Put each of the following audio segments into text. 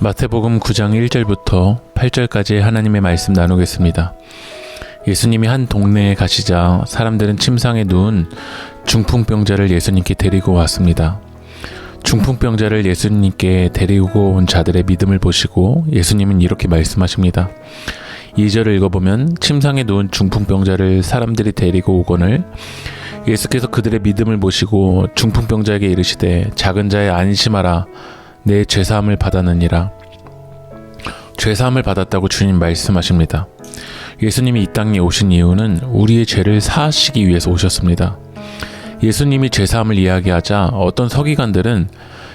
마태복음 9장 1절부터 8절까지 하나님의 말씀 나누겠습니다. 예수님이 한 동네에 가시자 사람들은 침상에 누운 중풍병자를 예수님께 데리고 왔습니다. 중풍병자를 예수님께 데리고 온 자들의 믿음을 보시고 예수님은 이렇게 말씀하십니다. 2절을 읽어보면 침상에 누운 중풍병자를 사람들이 데리고 오거늘 예수께서 그들의 믿음을 보시고 중풍병자에게 이르시되 작은 자의 안심하라 내 죄사함을 받았느니라 죄사함을 받았다고 주님 말씀하십니다. 예수님이 이 땅에 오신 이유는 우리의 죄를 사하시기 위해서 오셨습니다. 예수님이 죄사함을 이야기하자 어떤 서기관들은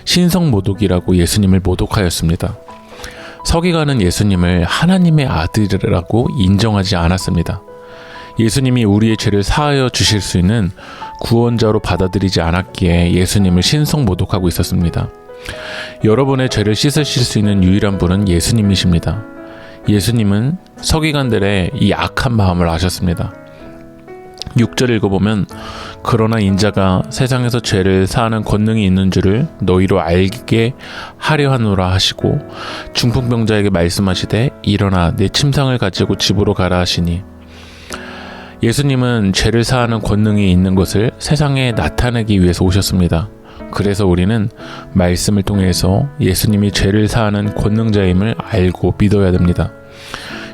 신성 모독이라고 예수님을 모독하였습니다. 서기관은 예수님을 하나님의 아들이라고 인정하지 않았습니다. 예수님이 우리의 죄를 사하여 주실 수 있는 구원자로 받아들이지 않았기에 예수님을 신성 모독하고 있었습니다. 여러분의 죄를 씻으실 수 있는 유일한 분은 예수님이십니다. 예수님은 서기관들의 이 악한 마음을 아셨습니다. 6절 읽어보면 그러나 인자가 세상에서 죄를 사하는 권능이 있는 줄을 너희로 알게 하려 하노라 하시고 중풍병자에게 말씀하시되 일어나 내 침상을 가지고 집으로 가라 하시니 예수님은 죄를 사하는 권능이 있는 것을 세상에 나타내기 위해서 오셨습니다. 그래서 우리는 말씀을 통해서 예수님이 죄를 사하는 권능자임을 알고 믿어야 됩니다.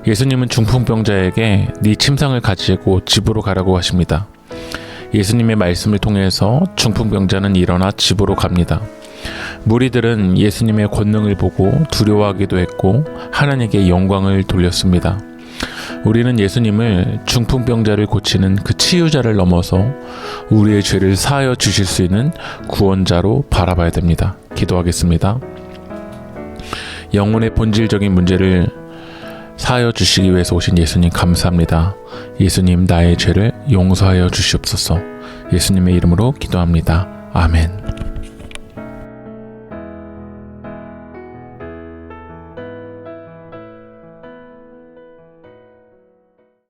예수님은 중풍병자에게 네 침상을 가지고 집으로 가라고 하십니다. 예수님의 말씀을 통해서 중풍병자는 일어나 집으로 갑니다. 무리들은 예수님의 권능을 보고 두려워하기도 했고 하나님께 영광을 돌렸습니다. 우리는 예수님을 중풍병자를 고치는 그 치유자를 넘어서 우리의 죄를 사하여 주실 수 있는 구원자로 바라봐야 됩니다. 기도하겠습니다. 영혼의 본질적인 문제를 사하여 주시기 위해서 오신 예수님 감사합니다. 예수님 나의 죄를 용서하여 주시옵소서. 예수님의 이름으로 기도합니다. 아멘.